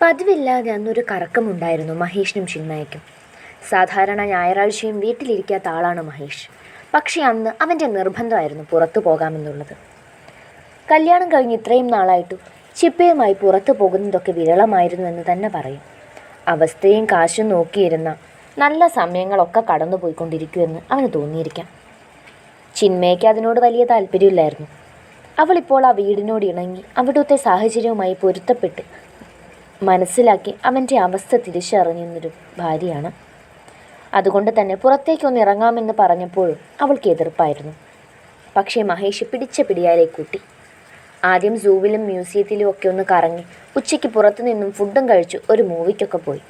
പതിവില്ലാതെ അന്നൊരു കറക്കമുണ്ടായിരുന്നു മഹേഷിനും ചിന്മയക്കും. സാധാരണ ഞായറാഴ്ചയും വീട്ടിലിരിക്കാത്ത ആളാണ് മഹേഷ്. പക്ഷേ അന്ന് അവന്റെ നിർബന്ധമായിരുന്നു പുറത്തു പോകാമെന്നുള്ളത്. കല്യാണം കഴിഞ്ഞ് ഇത്രയും നാളായിട്ടും ചിപ്പയുമായി പുറത്തു പോകുന്നതൊക്കെ വിരളമായിരുന്നു എന്ന് തന്നെ പറയും. അവസ്ഥയും കാശും നോക്കിയിരുന്ന നല്ല സമയങ്ങളൊക്കെ കടന്നു പോയിക്കൊണ്ടിരിക്കുമെന്ന് അവന് തോന്നിയിരിക്കാം. ചിന്മയ്ക്ക് അതിനോട് വലിയ താല്പര്യമില്ലായിരുന്നു. അവളിപ്പോൾ ആ വീടിനോട് ഇണങ്ങി അവിടുത്തെ സാഹചര്യവുമായി പൊരുത്തപ്പെട്ട് മനസ്സിലാക്കി അവന്റെ അവസ്ഥ തിരിച്ചറിഞ്ഞൊരു ഭാര്യയാണ്. അതുകൊണ്ട് തന്നെ പുറത്തേക്കൊന്ന് ഇറങ്ങാമെന്ന് പറഞ്ഞപ്പോഴും അവൾക്ക് എതിർപ്പായിരുന്നു. പക്ഷേ മഹേഷ് പിടിച്ച പിടിയാലെ കൂട്ടി. ആദ്യം സൂവിലും മ്യൂസിയത്തിലും ഒക്കെ ഒന്ന് കറങ്ങി ഉച്ചയ്ക്ക് പുറത്തു നിന്നും ഫുഡും കഴിച്ചു ഒരു മൂവിക്കൊക്കെ പോയി.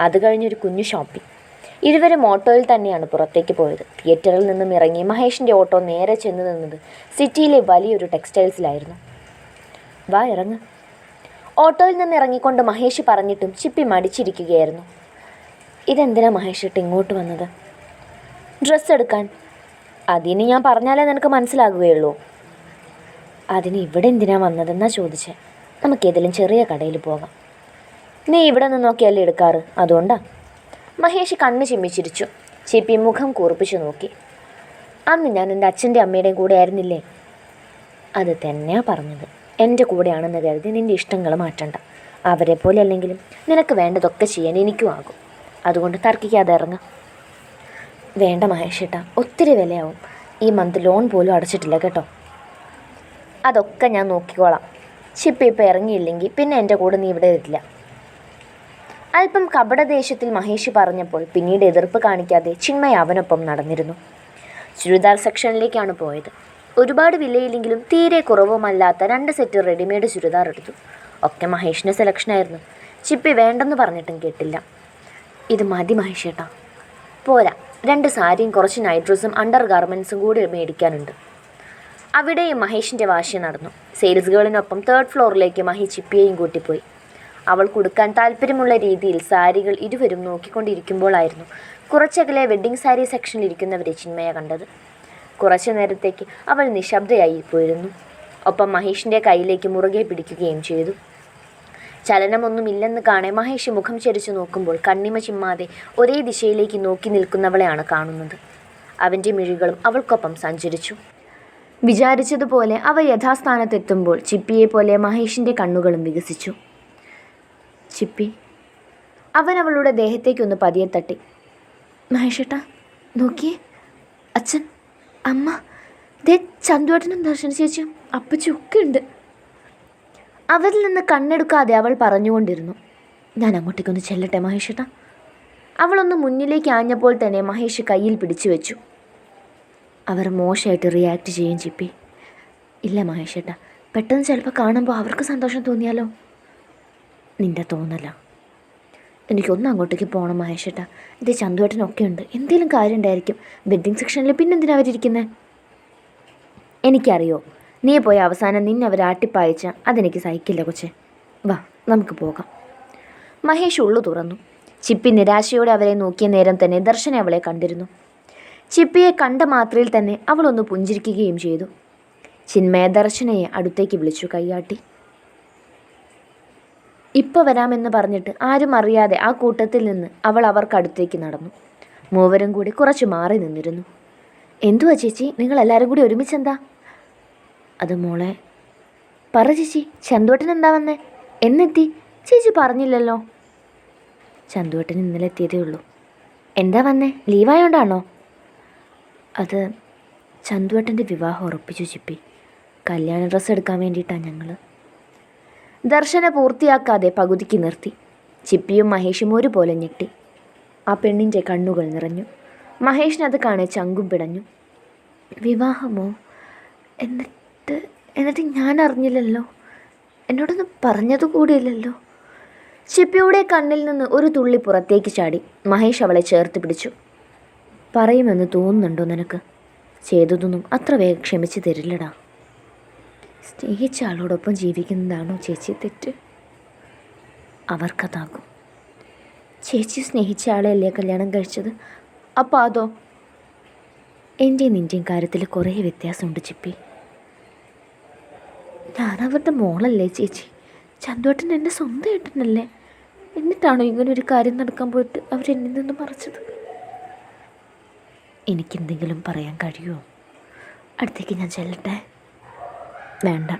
അത് കഴിഞ്ഞൊരു കുഞ്ഞു ഷോപ്പിംഗ് ഇരുവരും ഓട്ടോയിൽ തന്നെയാണ് പുറത്തേക്ക് പോയത്. തിയേറ്ററിൽ നിന്നും ഇറങ്ങി മഹേഷിന്റെ ഓട്ടോ നേരെ ചെന്ന് നിന്നത് സിറ്റിയിലെ വലിയൊരു ടെക്സ്റ്റൈൽസിലായിരുന്നു. വാ ഇറങ്ങ്. ഓട്ടോയിൽ നിന്ന് ഇറങ്ങിക്കൊണ്ട് മഹേഷ് പറഞ്ഞിട്ടും ചിപ്പി മടിച്ചിരിക്കുകയായിരുന്നു. ഇതെന്തിനാ മഹേഷ് ഇട്ട് ഇങ്ങോട്ട് വന്നത്? ഡ്രസ്സ് എടുക്കാൻ. അതിന് ഞാൻ പറഞ്ഞാലേ നിനക്ക് മനസ്സിലാകുകയുള്ളൂ. അതിന് ഇവിടെ എന്തിനാ വന്നതെന്നാ ചോദിച്ചേ. നമുക്കേതെങ്കിലും ചെറിയ കടയിൽ പോകാം. നീ ഇവിടെ നിന്ന് നോക്കിയല്ലേ എടുക്കാറ്? അതുകൊണ്ടാ. മഹേഷ് കണ്ണ് ചിമ്മിച്ചിരിച്ചു. ചിപ്പി മുഖം കൂർപ്പിച്ചു നോക്കി. അന്ന് ഞാൻ എന്റെ അച്ഛന്റെ അമ്മയുടെയും കൂടെ ആയിരുന്നില്ലേ? അത് തന്നെയാ പറഞ്ഞത്. എന്റെ കൂടെയാണെന്ന് കരുതി നിന്റെ ഇഷ്ടങ്ങൾ മാറ്റണ്ട. അവരെ പോലെ അല്ലെങ്കിലും നിനക്ക് വേണ്ടതൊക്കെ ചെയ്യാൻ എനിക്കും ആകും. അതുകൊണ്ട് തർക്കിക്കാതെ ഇറങ്ങാം. വേണ്ട മഹേഷേട്ടാ ഒത്തിരി വിലയാവും. ഈ മന്ത് ലോൺ പോലും അടച്ചിട്ടില്ല കേട്ടോ. അതൊക്കെ ഞാൻ നോക്കിക്കോളാം. ചിപ്പി ഇപ്പോൾ ഇറങ്ങിയില്ലെങ്കിൽ പിന്നെ എന്റെ കൂടെ നീ ഇവിടെ വരില്ല അല്പം കപടദേശത്തിൽ മഹേഷ് പറഞ്ഞപ്പോൾ പിന്നീട് എതിർപ്പ് കാണിക്കാതെ ചിന്മയ അവനൊപ്പം നടന്നിരുന്നു. ചുരിദാർ സെക്ഷനിലേക്കാണ് പോയത്. ഒരുപാട് വിലയില്ലെങ്കിലും തീരെ കുറവുമല്ലാത്ത രണ്ട് സെറ്റ് റെഡിമെയ്ഡ് ചുരിദാർ എടുത്തു. ഒക്കെ മഹേഷിന്റെ സെലക്ഷനായിരുന്നു ചിപ്പി വേണ്ടെന്ന് പറഞ്ഞിട്ടും കേട്ടില്ല. ഇത് മതി മഹേഷേട്ടാ. പോരാ. രണ്ട് സാരിയും കുറച്ച് നൈറ്റ് അണ്ടർ ഗാർമെൻസും കൂടി മേടിക്കാനുണ്ട്. അവിടെയും മഹേഷിന്റെ വാശി നടന്നു. സെയിൽസ് ഗേളിനൊപ്പം തേർഡ് ഫ്ലോറിലേക്ക് മഹി ചിപ്പിയെയും കൂട്ടിപ്പോയി. അവൾ കൊടുക്കാൻ താല്പര്യമുള്ള രീതിയിൽ സാരികൾ ഇരുവരും നോക്കിക്കൊണ്ടിരിക്കുമ്പോഴായിരുന്നു കുറച്ചകലെ വെഡ്ഡിംഗ് സാരി സെക്ഷനിൽ ഇരിക്കുന്നവരെ ചിന്മയ കണ്ടത്. കുറച്ചു നേരത്തേക്ക് അവൾ നിശബ്ദയായി പോയിരുന്നു. ഒപ്പം മഹേഷിന്റെ കയ്യിലേക്ക് മുറുകെ പിടിക്കുകയും ചെയ്തു. ചലനമൊന്നുമില്ലെന്ന് കാണെ മഹേഷ് മുഖം ചരിച്ചു നോക്കുമ്പോൾ കണ്ണിമ ചിമ്മാതെ ഒരേ ദിശയിലേക്ക് നോക്കി നിൽക്കുന്നവളെയാണ് കാണുന്നത്. അവന്റെ മിഴികളും അവൾക്കൊപ്പം സഞ്ചരിച്ചു. വിചാരിച്ചതുപോലെ അവ യഥാസ്ഥാനത്തെത്തുമ്പോൾ ചിപ്പിയെ പോലെ മഹേഷിന്റെ കണ്ണുകളും വികസിച്ചു. ചിപ്പി അവൻ അവളുടെ ദേഹത്തേക്കൊന്ന് പതിയെ തട്ടി. മഹേഷേട്ടാ നോക്കിയേ അച്ഛൻ അമ്മ ദേ ചന്തുവേട്ടനും ദർശന ചേച്ചിയും അപ്പച്ചും ഒക്കെ ഉണ്ട് അവരിൽ നിന്ന് കണ്ണെടുക്കാതെ അവൾ പറഞ്ഞുകൊണ്ടിരുന്നു ഞാൻ അങ്ങോട്ടേക്കൊന്ന് ചെല്ലട്ടെ മഹേഷേട്ടാ. അവളൊന്ന് മുന്നിലേക്ക് ആഞ്ഞപ്പോൾ തന്നെ മഹേഷ് കയ്യിൽ പിടിച്ചു വെച്ചു. അവർ മോശമായിട്ട് റിയാക്ട് ചെയ്യും ചിപ്പി. ഇല്ല മഹേഷേട്ടാ പെട്ടെന്ന് ചിലപ്പോൾ കാണുമ്പോൾ അവർക്ക് സന്തോഷം തോന്നിയാലോ? നിന്റെ തോന്നല. എനിക്കൊന്നും അങ്ങോട്ടേക്ക് പോകണം മഹേഷേട്ടാ. ഇത് ചന്തുവേട്ടനൊക്കെ ഉണ്ട്. എന്തെങ്കിലും കാര്യം ഉണ്ടായിരിക്കും വെഡ്ഡിങ് സെക്ഷനിൽ പിന്നെന്തിനാ അവരിയ്ക്കുന്നത് എനിക്കറിയോ. നീ പോയ അവസാനം നിന്നെ അവർ ആട്ടിപ്പായച്ച അതെനിക്ക് സഹിക്കില്ല കൊച്ചേ. വാ നമുക്ക് പോകാം. മഹേഷ് ഉള്ളു തുറന്നു. ചിപ്പി നിരാശയോടെ അവരെ നോക്കിയ നേരം തന്നെ ദർശന അവളെ കണ്ടിരുന്നു. ചിപ്പിയെ കണ്ട മാത്രയിൽ തന്നെ അവളൊന്ന് പുഞ്ചിരിക്കുകയും ചെയ്തു. ചിന്മയ ദർശനയെ അടുത്തേക്ക് വിളിച്ചു കൈയാട്ടി. ഇപ്പോൾ വരാമെന്ന് പറഞ്ഞിട്ട് ആരും അറിയാതെ ആ കൂട്ടത്തിൽ നിന്ന് അവൾ അവർക്കടുത്തേക്ക് നടന്നു. മൂവരും കൂടി കുറച്ച് മാറി നിന്നിരുന്നു. എന്തുവാ ചേച്ചി? നിങ്ങൾ എല്ലാവരും കൂടി ഒരുമിച്ച് എന്താ അത് മോളെ പറ ചേച്ചി ചന്തുവട്ടൻ എന്താ വന്നേ? എന്നെത്തി? ചേച്ചി പറഞ്ഞില്ലല്ലോ. ചന്തുവട്ടൻ ഇന്നലെ എത്തിയതേ ഉള്ളൂ. എന്താ വന്നേ? ലീവായോണ്ടാണോ? അത് ചന്തുവട്ടന്റെ വിവാഹം ഉറപ്പിച്ചു ചിപ്പി. കല്യാണ ഡ്രസ്സ് എടുക്കാൻ വേണ്ടിയിട്ടാണ് ഞങ്ങൾ ദർശന പൂർത്തിയാക്കാതെ പകുതിക്ക് നിർത്തി. ചിപ്പിയും മഹേഷും ഒരുപോലെ ഞെട്ടി. ആ പെണ്ണിന്റെ കണ്ണുകൾ നിറഞ്ഞു. മഹേഷിനത് കാണെ ചങ്കും പിടഞ്ഞു. വിവാഹമോ? എന്നിട്ട് എന്നിട്ട് ഞാൻ അറിഞ്ഞില്ലല്ലോ. എന്നോടൊന്നും പറഞ്ഞതു കൂടിയില്ലല്ലോ. ചിപ്പിയുടെ കണ്ണിൽ നിന്ന് ഒരു തുള്ളി പുറത്തേക്ക് ചാടി മഹേഷ് അവളെ ചേർത്ത് പിടിച്ചു. പറയുമെന്ന് തോന്നുന്നുണ്ടോ നിനക്ക്? ചെയ്തതൊന്നും അത്ര വേഗം ക്ഷമിച്ച് തരില്ലടാ. സ്നേഹിച്ച ആളോടൊപ്പം ജീവിക്കുന്നതാണോ ചേച്ചി തെറ്റ്? അവർക്കതാകും. ചേച്ചി സ്നേഹിച്ച ആളെയല്ലേ കല്യാണം കഴിച്ചത്? അപ്പോൾ അതോ? എന്റെയും നിന്റെയും കാര്യത്തിൽ കുറേ വ്യത്യാസമുണ്ട് ചിപ്പി. ഞാൻ അവരുടെ മോളല്ലേ ചേച്ചി? ചന്തുവേട്ടൻ എന്റെ സ്വന്തം ഏട്ടനല്ലേ എന്നിട്ടാണോ ഇങ്ങനെ ഒരു കാര്യം നടക്കാൻ പോയിട്ട് അവരെന്നിൽ നിന്ന് മറച്ചത്? എനിക്കെന്തെങ്കിലും പറയാൻ കഴിയുമോ? അടുത്തേക്ക് ഞാൻ ചെല്ലട്ടെ. വേണ്ട.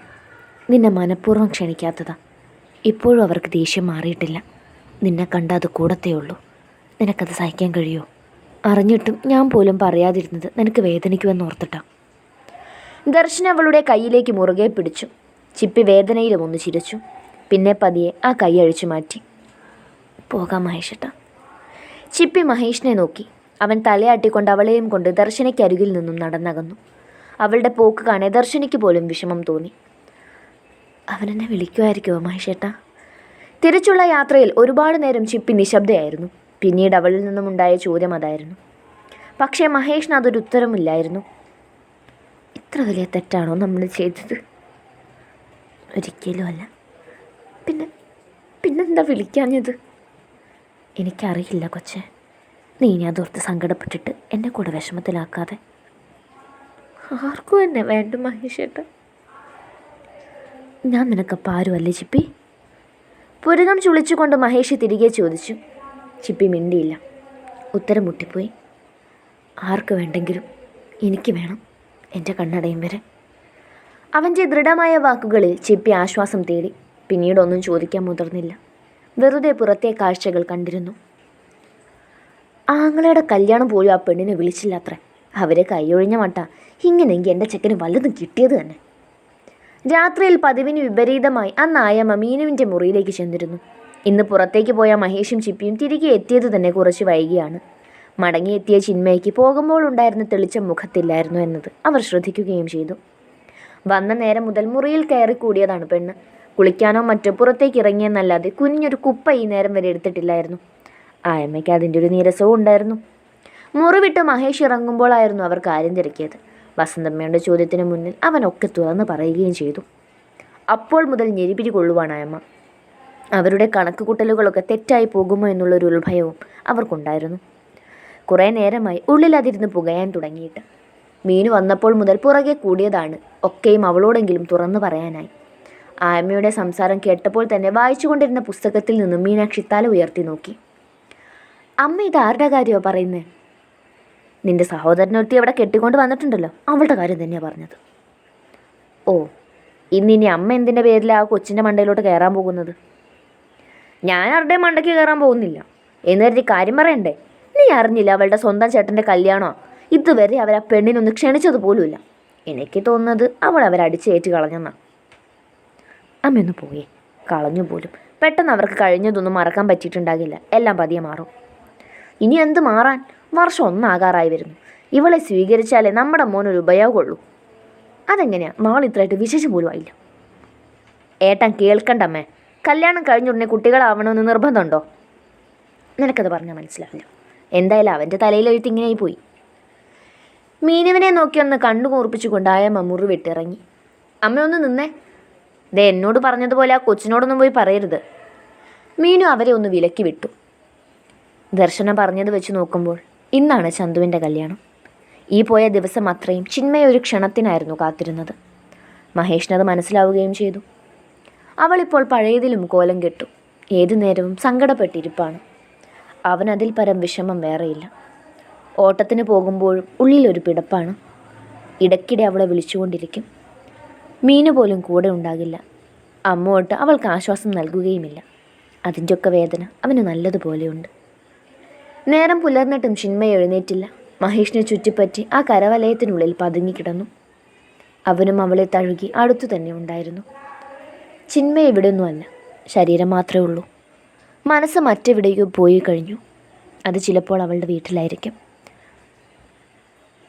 നിന്നെ മനഃപൂർവം ക്ഷണിക്കാത്തതാ. ഇപ്പോഴും അവർക്ക് ദേഷ്യം മാറിയിട്ടില്ല. നിന്നെ കണ്ട അത് കൂടത്തേ ഉള്ളൂ. നിനക്കത് സഹിക്കാൻ കഴിയുമോ അറിഞ്ഞിട്ടും ഞാൻ പോലും പറയാതിരുന്നത് നിനക്ക് വേദനിക്കുമെന്ന് ഓർത്തിട്ടാ. ദർശൻ അവളുടെ കയ്യിലേക്ക് മുറുകെ പിടിച്ചു. ചിപ്പി വേദനയിലും ഒന്ന് ചിരിച്ചു. പിന്നെ പതിയെ ആ കൈ അഴിച്ചു മാറ്റി. പോകാം മഹേഷേട്ടാ. ചിപ്പി മഹേഷിനെ നോക്കി. അവൻ തലയാട്ടിക്കൊണ്ട് അവളെയും കൊണ്ട് ദർശനയ്ക്കരികിൽ നിന്നും നടന്നകന്നു. അവളുടെ പോക്ക് കാണെ ദർശനിക്ക് പോലും വിഷമം തോന്നി. അവനെന്നെ വിളിക്കുമായിരിക്കുമോ മഹേഷേട്ട? തിരിച്ചുള്ള യാത്രയിൽ ഒരുപാട് നേരം ചിപ്പി നിശബ്ദയായിരുന്നു. പിന്നീട് അവളിൽ നിന്നുമുണ്ടായ ചോദ്യം അതായിരുന്നു. പക്ഷേ മഹേഷിന് അതൊരു ഉത്തരമില്ലായിരുന്നു ഇത്ര വലിയ തെറ്റാണോ നമ്മൾ ചെയ്തത്? ഒരിക്കലും അല്ല. പിന്നെ പിന്നെന്താ വിളിക്കാഞ്ഞത്? എനിക്കറിയില്ല കൊച്ചേ. നീ ഞാൻ അതോർത്ത് സങ്കടപ്പെട്ടിട്ട് എന്നെ കൂടെ വിഷമത്തിലാക്കാതെ. ആർക്കും എന്നെ വേണ്ട മഹേഷേട്ട ഞാൻ നിനക്കപ്പം ആരുമല്ലേ ചിപ്പി. പുരുകം ചുളിച്ചുകൊണ്ട് മഹേഷ് തിരികെ ചോദിച്ചു. ചിപ്പി മിണ്ടിയില്ല. ഉത്തരം മുട്ടിപ്പോയി. ആർക്ക് വേണ്ടെങ്കിലും എനിക്ക് വേണം എന്റെ കണ്ണടയും വരെ. അവന്റെ ദൃഢമായ വാക്കുകളിൽ ചിപ്പി ആശ്വാസം തേടി. പിന്നീടൊന്നും ചോദിക്കാൻ മുതിർന്നില്ല. വെറുതെ പുറത്തെ കാഴ്ചകൾ കണ്ടിരുന്നു. ആങ്ങളയുടെ കല്യാണം പോലും ആ പെണ്ണിനെ വിളിച്ചില്ലത്രേ. അവരെ കൈയൊഴിഞ്ഞ മട്ട. ഇങ്ങനെയെങ്കിൽ എന്റെ ചെക്കന് വല്ലതും കിട്ടിയത് തന്നെ. രാത്രിയിൽ പതിവിന് വിപരീതമായി ആ നായമ്മ മീനുവിന്റെ മുറിയിലേക്ക് ചെന്നിരുന്നു. ഇന്ന് പുറത്തേക്ക് പോയ മഹേഷും ചിപ്പിയും തിരികെ എത്തിയത് തന്നെ കുറച്ച് വൈകിയാണ്. മടങ്ങിയെത്തിയ ചിന്മയ്ക്ക് പോകുമ്പോൾ ഉണ്ടായിരുന്ന തെളിച്ച മുഖത്തില്ലായിരുന്നു എന്നത് അവർ ശ്രദ്ധിക്കുകയും ചെയ്തു. വന്ന നേരം മുതൽ മുറിയിൽ കയറി കൂടിയതാണ് പെണ്ണ്. കുളിക്കാനോ മറ്റോ പുറത്തേക്ക് ഇറങ്ങിയെന്നല്ലാതെ കുഞ്ഞൊരു കുപ്പ ഈ നേരം വരെ എടുത്തിട്ടില്ലായിരുന്നു. ആയമ്മയ്ക്ക് അതിന്റെ ഒരു നീരസവും ഉണ്ടായിരുന്നു. മുറി വിട്ട് മഹേഷ് ഇറങ്ങുമ്പോഴായിരുന്നു അവർ കാര്യം തിരക്കിയത്. വസന്തമ്മയുടെ ചോദ്യത്തിന് മുന്നിൽ അവൻ ഒക്കെ തുറന്ന് പറയുകയും ചെയ്തു. അപ്പോൾ മുതൽ ഞെരിപിരി കൊള്ളുവാനായമ്മ അവരുടെ കണക്ക് കൂട്ടലുകളൊക്കെ തെറ്റായി പോകുമോ എന്നുള്ളൊരു ഉത്ഭയവും അവർക്കുണ്ടായിരുന്നു. കുറേ നേരമായി ഉള്ളിലതിരുന്ന് പുകയാൻ തുടങ്ങിയിട്ട്. മീനു വന്നപ്പോൾ മുതൽ പുറകെ കൂടിയതാണ്. ഒക്കെയും അവളോടെങ്കിലും തുറന്നു പറയാനായി. ആയമ്മയുടെ സംസാരം കേട്ടപ്പോൾ തന്നെ വായിച്ചുകൊണ്ടിരുന്ന പുസ്തകത്തിൽ നിന്നും മീനാക്ഷി തല ഉയർത്തി നോക്കി. അമ്മ ഇത് ആരുടെ കാര്യമാണ് പറയുന്നേ? നിന്റെ സഹോദരനൊരുത്തി അവിടെ കെട്ടിക്കൊണ്ട് വന്നിട്ടുണ്ടല്ലോ. അവളുടെ കാര്യം തന്നെയാണ് പറഞ്ഞത്. ഓ ഇന്ന് ഇനി അമ്മ എന്തിന്റെ പേരിൽ ആ കൊച്ചിന്റെ മണ്ടയിലോട്ട് കയറാൻ പോകുന്നത്? ഞാൻ ആരുടെയും മണ്ടയ്ക്ക് കയറാൻ പോകുന്നില്ല. എന്നൊരു കാര്യം പറയണ്ടേ? നീ അറിഞ്ഞില്ല അവളുടെ സ്വന്തം ചേട്ടന്റെ കല്യാണമോ ഇതുവരെ അവർ ആ പെണ്ണിനൊന്ന് ക്ഷണിച്ചത് പോലുമില്ല. എനിക്ക് തോന്നുന്നത് അവൾ അവരടിച്ച് ഏറ്റു കളഞ്ഞെന്നാ. അമ്മയൊന്ന് പോയേ. കളഞ്ഞു പോലും. പെട്ടെന്ന് അവർക്ക് കഴിഞ്ഞതൊന്നും മറക്കാൻ പറ്റിയിട്ടുണ്ടാകില്ല. എല്ലാം പതിയെ മാറും. ഇനി എന്ത് മാറാൻ? വർഷം ഒന്നാകാറായി വരുന്നു. ഇവളെ സ്വീകരിച്ചാലേ നമ്മുടെ മോനൊരു ഉപയോഗമുള്ളൂ. അതെങ്ങനെയാ? നാളെ ഇത്രയായിട്ട് വിശേഷം പോലും ആയില്ല. ഏട്ടൻ കേൾക്കണ്ടമ്മേ? കല്യാണം കഴിഞ്ഞുടനെ കുട്ടികളാവണമെന്ന് നിർബന്ധമുണ്ടോ? നിനക്കത് പറഞ്ഞാൽ മനസ്സിലാവില്ല. എന്തായാലും അവന്റെ തലയിലെഴുത്ത് ഇങ്ങനെയായി പോയി. മീനുവിനെ നോക്കി ഒന്ന് കണ്ണു കൂർപ്പിച്ചുകൊണ്ട് കൊണ്ടായമ്മ മുറി വിട്ടിറങ്ങി. അമ്മ ഒന്ന് നിന്നേ. ദേ എന്നോട് പറഞ്ഞതുപോലെ ആ കൊച്ചിനോടൊന്നും പോയി പറയരുത്. മീനു അവരെ ഒന്ന് വിലക്കി വിട്ടു. ദർശനം പറഞ്ഞത് വെച്ച് നോക്കുമ്പോൾ ഇന്നാണ് ചന്തുവിന്റെ കല്യാണം. ഈ പോയ ദിവസം അത്രയും ചിന്മയ ഒരു ക്ഷണത്തിനായിരുന്നു കാത്തിരുന്നത്. മഹേഷിനത് മനസ്സിലാവുകയും ചെയ്തു. അവളിപ്പോൾ പഴയതിലും കോലം കെട്ടു. ഏതു നേരവും സങ്കടപ്പെട്ടിരിപ്പാണ്. അവനതിൽ പരം വിഷമം വേറെയില്ല. ഓട്ടത്തിന് പോകുമ്പോഴും ഉള്ളിലൊരു പിടപ്പാണ്. ഇടയ്ക്കിടെ അവളെ വിളിച്ചുകൊണ്ടിരിക്കും. മീനു പോലും കൂടെ ഉണ്ടാകില്ല. അമ്മോട്ട് അവൾക്ക് ആശ്വാസം നൽകുകയുമില്ല. അതിന്റെയൊക്കെ വേദന അവന് നല്ലതുപോലെയുണ്ട്. നേരം പുലർന്നിട്ടും ചിന്മ എഴുന്നേറ്റില്ല. മഹേഷിനെ ചുറ്റിപ്പറ്റി ആ കരവലയത്തിനുള്ളിൽ പതുങ്ങിക്കിടന്നു അവനും അവളെ തഴുകി അടുത്തു തന്നെ ഉണ്ടായിരുന്നു. ചിന്മയ ഇവിടെയൊന്നുമല്ല ശരീരം മാത്രമേ ഉള്ളൂ. മനസ്സ് മറ്റെവിടെയോ പോയി കഴിഞ്ഞു. അത് ചിലപ്പോൾ അവളുടെ വീട്ടിലായിരിക്കും.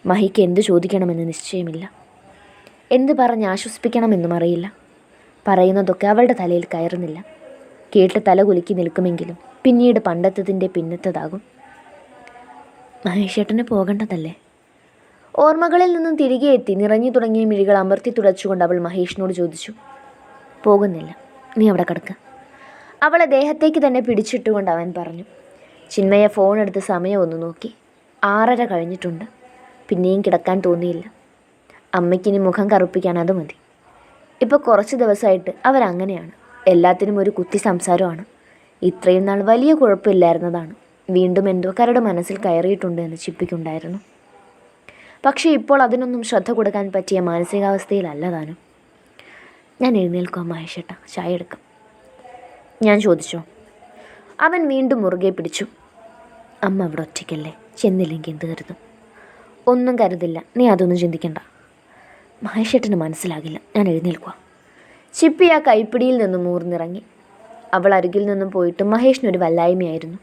മഹിക്ക് എന്ത് ചോദിക്കണമെന്ന് നിശ്ചയമില്ല. എന്ത് പറഞ്ഞ് ആശ്വസിപ്പിക്കണമെന്നും അറിയില്ല. പറയുന്നതൊക്കെ അവളുടെ തലയിൽ കയറുന്നില്ല. കേട്ട് തല കുലുക്കി നിൽക്കുമെങ്കിലും പിന്നീട് പണ്ടത്തതിന്റെ പിന്നത്തതാകും. മഹേഷേട്ടന് പോകേണ്ടതല്ലേ? ഓർമ്മകളിൽ നിന്നും തിരികെ എത്തി നിറഞ്ഞു തുടങ്ങിയ മിഴികൾ അമർത്തി തുടച്ചുകൊണ്ട് അവൾ മഹേഷിനോട് ചോദിച്ചു പോകുന്നില്ല നീ അവിടെ കിടക്ക. അവളെ ദേഹത്തേക്ക് തന്നെ പിടിച്ചിട്ടുകൊണ്ട് അവൻ പറഞ്ഞു ചിന്മയ ഫോൺ എടുത്ത് സമയം ഒന്ന് നോക്കി ആറര കഴിഞ്ഞിട്ടുണ്ട് പിന്നെയും കിടക്കാൻ തോന്നിയില്ല. അമ്മയ്ക്കിനി മുഖം കറുപ്പിക്കാൻ അത് മതി. ഇപ്പോൾ കുറച്ച് ദിവസമായിട്ട് അവരങ്ങനെയാണ് എല്ലാത്തിനും ഒരു കുത്തി സംസാരമാണ്. ഇത്രയും നാൾ വലിയ കുഴപ്പമില്ലായിരുന്നതാണ്. വീണ്ടും എന്തോ കരട് മനസ്സിൽ കയറിയിട്ടുണ്ട് എന്ന് ചിപ്പിക്കുണ്ടായിരുന്നു. പക്ഷേ ഇപ്പോൾ അതിനൊന്നും ശ്രദ്ധ കൊടുക്കാൻ പറ്റിയ മാനസികാവസ്ഥയിലല്ല താനും. ഞാൻ എഴുന്നേൽക്കാം മഹേഷേട്ട ചായ എടുക്കാം. ഞാൻ ചോദിച്ചോ? അവൻ വീണ്ടും മുറുകെ പിടിച്ചു. അമ്മ അവിടെ ഒറ്റയ്ക്കല്ലേ? ചെന്നില്ലെങ്കിൽ എന്ത് കരുതും? ഒന്നും കരുതില്ല. നീ അതൊന്നും ചിന്തിക്കണ്ട. മഹേഷേട്ടന് മനസ്സിലാകില്ല. ഞാൻ എഴുന്നേൽക്കുക ചിപ്പി ആ കൈപ്പിടിയിൽ നിന്നും മൂർന്നിറങ്ങി അവൾ അരികിൽ നിന്നും പോയിട്ട് മഹേഷിനൊരു വല്ലായ്മയായിരുന്നു.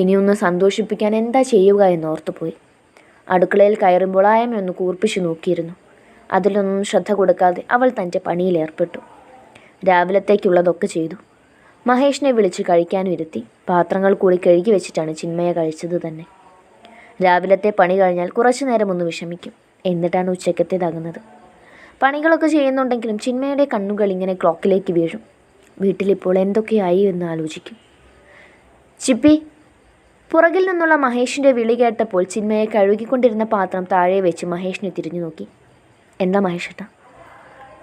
ഇനിയൊന്ന് സന്തോഷിപ്പിക്കാൻ എന്താ ചെയ്യുക എന്ന് ഓർത്തുപോയി. അടുക്കളയിൽ കയറുമ്പോൾ ഒന്ന് കൂർപ്പിച്ചു നോക്കിയിരുന്നു. അതിലൊന്നും ശ്രദ്ധ കൊടുക്കാതെ അവൾ തന്റെ പണിയിലേർപ്പെട്ടു രാവിലത്തേക്കുള്ളതൊക്കെ ചെയ്തു. മഹേഷിനെ വിളിച്ച് കഴിക്കാനും ഇരുത്തി. പാത്രങ്ങൾ കൂടി കഴുകി വെച്ചിട്ടാണ് ചിന്മയ കഴിച്ചത് തന്നെ. രാവിലത്തെ പണി കഴിഞ്ഞാൽ കുറച്ചു നേരം ഒന്ന് വിഷമിക്കും. എന്നിട്ടാണ് ഉച്ചക്കത്തെ ഉച്ചക്കത്തേതാകുന്നത്. പണികളൊക്കെ ചെയ്യുന്നുണ്ടെങ്കിലും ചിന്മയുടെ കണ്ണുകൾ ഇങ്ങനെ ക്ലോക്കിലേക്ക് വീഴും. വീട്ടിലിപ്പോൾ എന്തൊക്കെയായി എന്ന് ആലോചിക്കും. ചിപ്പി പുറകിൽ നിന്നുള്ള മഹേഷിന്റെ വിളി കേട്ടപ്പോൾ ചിന്മയെ കഴുകിക്കൊണ്ടിരുന്ന പാത്രം താഴെ വെച്ച് മഹേഷിനെ തിരിഞ്ഞു നോക്കി. എന്താ മഹേഷേട്ടാ?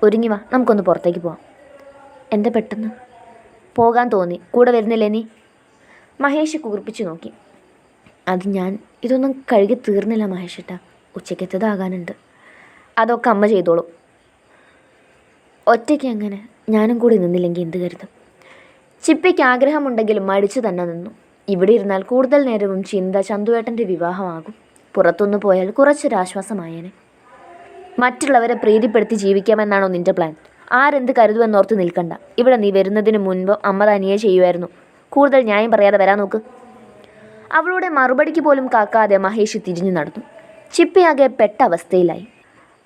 ഒരുങ്ങി വാ നമുക്കൊന്ന് പുറത്തേക്ക് പോവാം. എന്താ പെട്ടെന്ന്? പോകാൻ തോന്നി. കൂടെ വരുന്നില്ലേ നീ? മഹേഷ് കൂർപ്പിച്ചു നോക്കി. അത് ഞാൻ ഇതൊന്നും കഴുകി തീർന്നില്ല മഹേഷേട്ടാ. ഉച്ചയ്ക്കത്തതാകാനുണ്ട്. അതൊക്കെ അമ്മ ചെയ്തോളും. ഒറ്റയ്ക്ക് അങ്ങനെ ഞാനും കൂടി നിന്നില്ലെങ്കിൽ എന്ത് കരുതും? ചിപ്പയ്ക്ക് ആഗ്രഹമുണ്ടെങ്കിലും മടിച്ചു തന്നെ നിന്നു. ഇവിടെ ഇരുന്നാൽ കൂടുതൽ നേരവും ചിന്ത ചന്തുവേട്ടന്റെ വിവാഹമാകും. പുറത്തുനിന്ന് പോയാൽ കുറച്ചൊരാശ്വാസമായേനെ മറ്റുള്ളവരെ പ്രീതിപ്പെടുത്തി ജീവിക്കാമെന്നാണോ നിന്റെ പ്ലാൻ? ആരെന്ത് കരുതുമെന്നോർത്ത് നിൽക്കണ്ട. ഇവിടെ നീ വരുന്നതിന് മുൻപ് അമ്മ തനിയെ ചെയ്യുമായിരുന്നു. കൂടുതൽ ന്യായം പറയാതെ വരാൻ നോക്ക്. അവളുടെ മറുപടിക്ക് പോലും കാക്കാതെ മഹേഷ് തിരിഞ്ഞു നടന്നു. ചിപ്പിയാകെ പെട്ട അവസ്ഥയിലായി.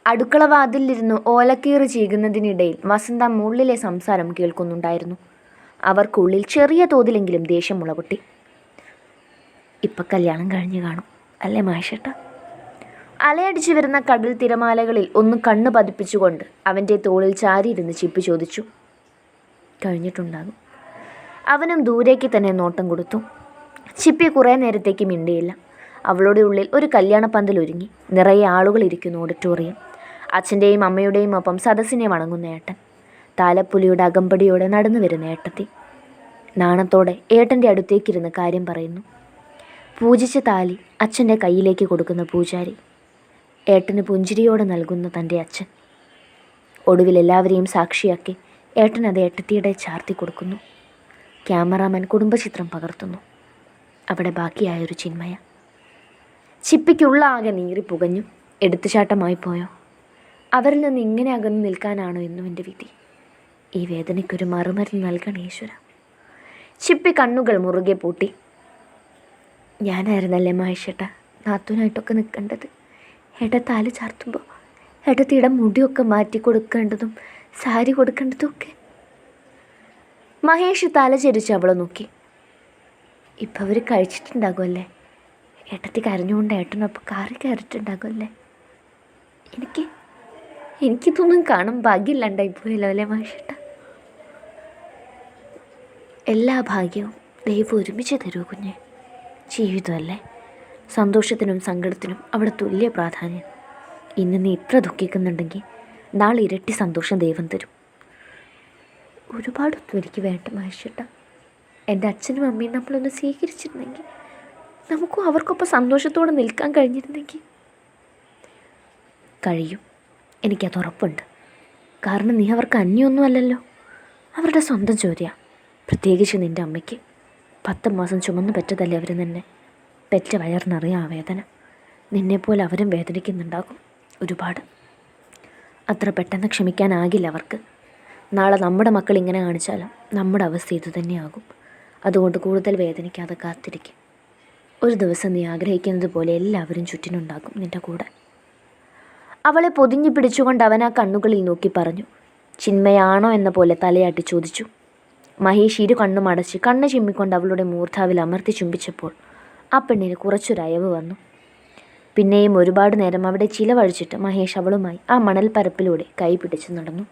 അടുക്കള വാതിലിരുന്ന് ഓലക്കീറ് ചീകുന്നതിനിടയിൽ വസന്ത മുള്ളിലെ സംസാരം കേൾക്കുന്നുണ്ടായിരുന്നു. അവർക്കുള്ളിൽ ചെറിയ തോതിലെങ്കിലും ദേഷ്യം മുളപൊട്ടി ഇപ്പം കല്യാണം കഴിഞ്ഞ് കാണും. അല്ലേ മാഷേട്ട? അലയടിച്ചു വരുന്ന കടൽ തിരമാലകളിൽ ഒന്ന് കണ്ണ് പതിപ്പിച്ചുകൊണ്ട് അവന്റെ തോളിൽ ചാരിയിരുന്ന് ചിപ്പി ചോദിച്ചു. കഴിഞ്ഞിട്ടുണ്ടാകും. അവനും ദൂരേക്ക് തന്നെ നോട്ടം കൊടുത്തു. ചിപ്പി കുറേ നേരത്തേക്ക് മിണ്ടിയില്ല. അവളുടെ ഉള്ളിൽ ഒരു കല്യാണപ്പന്തൽ ഒരുങ്ങി. നിറയെ ആളുകൾ ഇരിക്കുന്നു ഓഡിറ്റോറിയം. അച്ഛന്റെയും അമ്മയുടെയും ഒപ്പം സദസ്സിനെ വണങ്ങുന്ന ഏട്ടൻ. താലപ്പുലിയുടെ അകമ്പടിയോടെ നടന്നു വരുന്ന ഏട്ടത്തി. നാണത്തോടെ ഏട്ടന്റെ അടുത്തേക്കിരുന്ന് കാര്യം പറയുന്നു. പൂജിച്ച താലി അച്ഛന്റെ കയ്യിലേക്ക് കൊടുക്കുന്ന പൂജാരി. ഏട്ടന് പുഞ്ചിരിയോടെ നൽകുന്ന തന്റെ അച്ഛൻ. ഒടുവിൽ എല്ലാവരെയും സാക്ഷിയാക്കി ഏട്ടൻ അത് ഏട്ടത്തിയുടെ ചാർത്തി കൊടുക്കുന്നു. ക്യാമറാമാൻ കുടുംബചിത്രം പകർത്തുന്നു. അവിടെ ബാക്കിയായൊരു ചിന്മയ. ചിപ്പിക്കുള്ള ആകെ നീറി പുകഞ്ഞു എടുത്തുചാട്ടമായി പോയോ? അവരിൽ നിന്ന് ഇങ്ങനെ അകന്നു നിൽക്കാനാണോ എന്നും എന്റെ വിധി. ഈ വേദനയ്ക്കൊരു മറുമരുന്ന് നൽകണം ഈശ്വര. ചിപ്പി കണ്ണുകൾ മുറുകെ പൂട്ടി ഞാനായിരുന്നല്ലേ മഹേഷേട്ട? നാത്തൂനായിട്ടൊക്കെ നിൽക്കേണ്ടത്. ഏട്ട താൽ ചാർത്തുമ്പോൾ ഏട്ടത്തിയുടെ മുടിയൊക്കെ മാറ്റി കൊടുക്കേണ്ടതും സാരി കൊടുക്കേണ്ടതും ഒക്കെ. മഹേഷ് തല ചരിച്ച് അവളെ നോക്കി. ഇപ്പം അവർ കഴിച്ചിട്ടുണ്ടാകുമല്ലേ? ഏട്ടത്തി കരഞ്ഞുകൊണ്ട് ഏട്ടനൊപ്പം കാറി കയറിയിട്ടുണ്ടാകുമല്ലേ? എനിക്ക് എനിക്കിതൊന്നും കാണും ഭാഗ്യമില്ലാണ്ടായി പോയല്ലോ അല്ലേ മഹേഷേട്ട? എല്ലാ ഭാഗ്യവും ദൈവം ഒരുമിച്ച് തരൂ കുഞ്ഞെ? ജീവിതമല്ലേ സന്തോഷത്തിനും സങ്കടത്തിനും അവിടെ തുല്യ പ്രാധാന്യം. ഇന്ന് നീ ഇത്ര ദുഃഖിക്കുന്നുണ്ടെങ്കിൽ നാളെ ഇരട്ടി സന്തോഷം ദൈവം തരും. ഒരുപാടൊന്നും എനിക്ക് വേണ്ട മഹേഷേട്ട എന്റെ അച്ഛനും അമ്മയും നമ്മളൊന്ന് സ്വീകരിച്ചിരുന്നെങ്കിൽ നമുക്കും അവർക്കൊപ്പം സന്തോഷത്തോടെ നിൽക്കാൻ കഴിഞ്ഞിരുന്നെങ്കിൽ. കഴിയും. എനിക്കത് ഉറപ്പുണ്ട്. കാരണം നീ അവർക്ക് അന്യൊന്നുമല്ലല്ലോ. അവരുടെ സ്വന്തം ചോദ്യ പ്രത്യേകിച്ച് നിന്റെ അമ്മയ്ക്ക്. പത്ത് മാസം ചുമന്ന് പെറ്റതല്ലേ അവർ നിന്നെ? പെറ്റ വയറിനറിയാം ആ വേദന. നിന്നെപ്പോലെ അവരും വേദനിക്കുന്നുണ്ടാകും ഒരുപാട്. അത്ര പെട്ടെന്ന് ക്ഷമിക്കാനാകില്ല അവർക്ക്. നാളെ നമ്മുടെ മക്കൾ ഇങ്ങനെ കാണിച്ചാലും നമ്മുടെ അവസ്ഥ ഇത് തന്നെയാകും. അതുകൊണ്ട് കൂടുതൽ വേദനിക്കാതെ കാത്തിരിക്കും. ഒരു ദിവസം നീ ആഗ്രഹിക്കുന്നത് പോലെ എല്ലാവരും ചുറ്റിനുണ്ടാകും നിന്റെ കൂടെ. അവളെ പൊതിഞ്ഞു പിടിച്ചുകൊണ്ട് അവൻ ആ കണ്ണുകളിൽ നോക്കി പറഞ്ഞു ചിന്മയാണോ? എന്ന പോലെ തലയാട്ടി ചോദിച്ചു. മഹേഷ് ഇരു കണ്ണും അടച്ച് കണ്ണ് ചിമ്മിക്കൊണ്ട് അവളുടെ മൂർധാവിൽ അമർത്തി ചുംബിച്ചപ്പോൾ ആ പെണ്ണിന് കുറച്ചൊരയവ് വന്നു. പിന്നെയും ഒരുപാട് നേരം അവിടെ ചിലവഴിച്ചിട്ട് മഹേഷ് അവളുമായി ആ മണൽപ്പരപ്പിലൂടെ കൈ പിടിച്ചു നടന്നു.